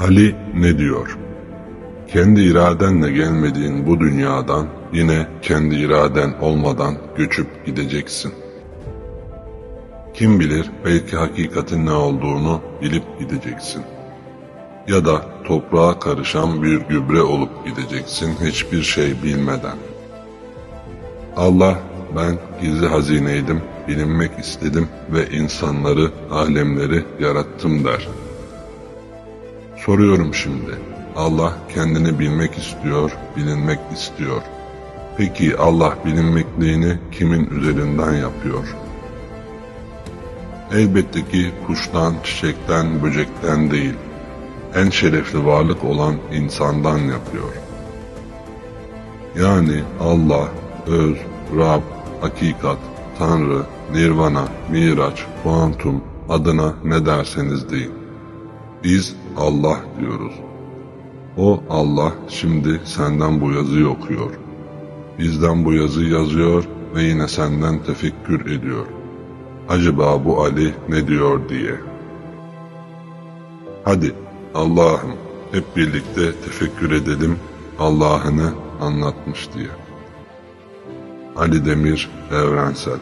Ali ne diyor? Kendi iradenle gelmediğin bu dünyadan yine kendi iraden olmadan göçüp gideceksin. Kim bilir belki hakikatin ne olduğunu bilip gideceksin. Ya da toprağa karışan bir gübre olup gideceksin hiçbir şey bilmeden. Allah ben gizli hazineydim, bilinmek istedim ve insanları, alemleri yarattım der. Soruyorum şimdi. Allah kendini bilmek istiyor, bilinmek istiyor. Peki Allah bilinmekliğini kimin üzerinden yapıyor? Elbette ki kuştan, çiçekten, böcekten değil. En şerefli varlık olan insandan yapıyor. Yani Allah, öz, Rab, hakikat, Tanrı, Nirvana, Miraç, kuantum adına ne derseniz deyin. Biz Allah diyoruz. O Allah şimdi senden bu yazıyı okuyor. Bizden bu yazıyı yazıyor ve yine senden tefekkür ediyor. Acaba bu Ali ne diyor diye. Hadi Allah'ım hep birlikte tefekkür edelim Allah'ını anlatmış diye. Ali Demir Evrensel